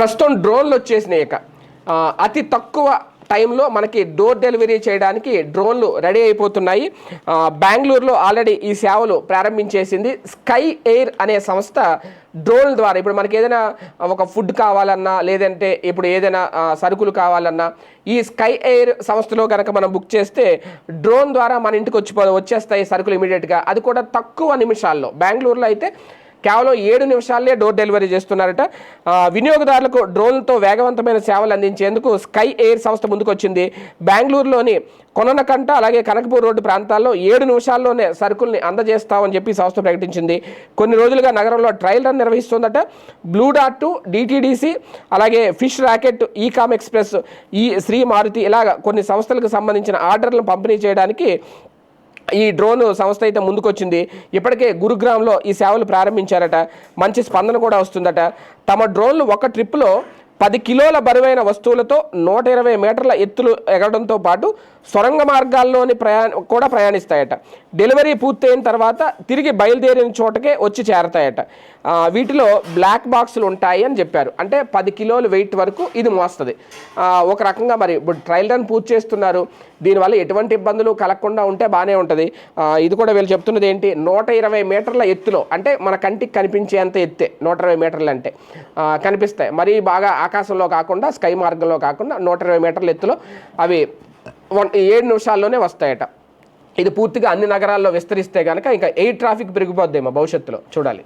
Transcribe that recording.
ప్రస్తుతం డ్రోన్లు వచ్చేసినాయి ఇక. అతి తక్కువ టైంలో మనకి డోర్ డెలివరీ చేయడానికి డ్రోన్లు రెడీ అయిపోతున్నాయి. బెంగళూరులో ఆల్రెడీ ఈ సేవలు ప్రారంభించేసింది స్కై ఎయిర్ అనే సంస్థ డ్రోన్ ద్వారా. ఇప్పుడు మనకి ఏదైనా ఒక ఫుడ్ కావాలన్నా లేదంటే ఇప్పుడు ఏదైనా సరుకులు కావాలన్నా ఈ స్కై ఎయిర్ సంస్థలో కనుక మనం బుక్ చేస్తే డ్రోన్ ద్వారా మన ఇంటికి వచ్చి వచ్చేస్తాయి సరుకులు ఇమీడియట్గా. అది కూడా తక్కువ నిమిషాల్లో. బెంగళూరులో అయితే కేవలం ఏడు నిమిషాలే డోర్ డెలివరీ చేస్తున్నారట. వినియోగదారులకు డ్రోన్లతో వేగవంతమైన సేవలు అందించేందుకు స్కై ఎయిర్ సంస్థ ముందుకొచ్చింది. బెంగళూరులోని కొననకంట అలాగే కనకపూర్ రోడ్డు ప్రాంతాల్లో ఏడు నిమిషాల్లోనే సరుకుల్ని అందజేస్తామని చెప్పి సంస్థ ప్రకటించింది. కొన్ని రోజులుగా నగరంలో ట్రయల్ రన్ నిర్వహిస్తుందట. బ్లూ డాట్ డిటీడీసీ అలాగే ఫిష్ ర్యాకెట్ ఈకామ్ ఎక్స్ప్రెస్ ఈ శ్రీ మారుతి ఇలాగ కొన్ని సంస్థలకు సంబంధించిన ఆర్డర్లను పంపిణీ చేయడానికి ఈ డ్రోన్ సంస్థ అయితే ముందుకొచ్చింది. ఇప్పటికే గురుగ్రామ్లో ఈ సేవలు ప్రారంభించారట. మంచి స్పందన కూడా వస్తుందట. తమ డ్రోన్లు ఒక ట్రిప్లో పది కిలోల బరువైన వస్తువులతో నూట ఇరవై మీటర్ల ఎత్తులు ఎగరడంతో పాటు సొరంగ మార్గాల్లోని ప్రయా కూడా ప్రయాణిస్తాయట. డెలివరీ పూర్తయిన తర్వాత తిరిగి బయలుదేరిన చోటకే వచ్చి చేరతాయట. వీటిలో బ్లాక్ బాక్సులు ఉంటాయి అని చెప్పారు. అంటే పది కిలోలు వెయిట్ వరకు ఇది మోస్తుంది. ఒక రకంగా మరి ఇప్పుడు ట్రయల్ రన్ పూర్తి చేస్తున్నారు. దీనివల్ల ఎటువంటి ఇబ్బందులు కలగకుండా ఉంటే బాగానే ఉంటుంది. ఇది కూడా వీళ్ళు చెప్తున్నది ఏంటి? నూట ఇరవై మీటర్ల ఎత్తులో అంటే మన కంటికి కనిపించేంత ఎత్తే నూట ఇరవై మీటర్లు అంటే కనిపిస్తాయి. మరీ బాగా ఆకాశంలో కాకుండా స్కై మార్గంలో కాకుండా నూట ఇరవై మీటర్ల ఎత్తులో అవి వన్ ఏడు నిమిషాల్లోనే వస్తాయట. ఇది పూర్తిగా అన్ని నగరాల్లో విస్తరిస్తే కనుక ఇంకా ఎయిర్ ట్రాఫిక్ పెరిగిపోద్దేమో భవిష్యత్తులో. చూడాలి.